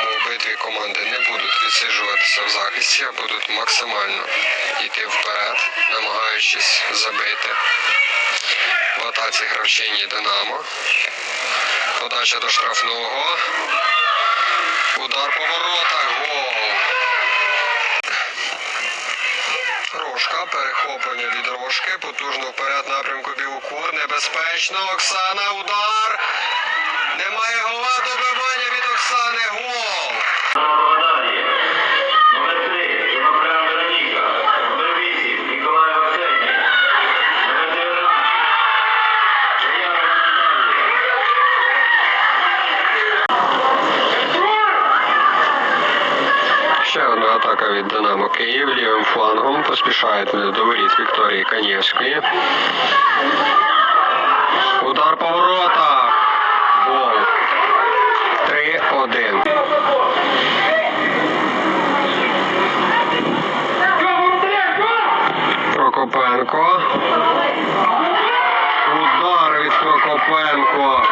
Тому обидві команди не будуть відсиджуватися в захисті, а будуть максимально йти вперед, намагаючись забити. В атаці гравчині Динамо. Подача до штрафного. Удар по воротах. Гол. Рожка, перехоплення від рожки, потужно вперед напрямку Білокур, небезпечно, Оксана, удар. Немає гола, Ще одна атака від Динамо Київ лівим флангом. Поспішають вони до воріт Вікторії Канєвської. Прокопенко. Удар від Прокопенко.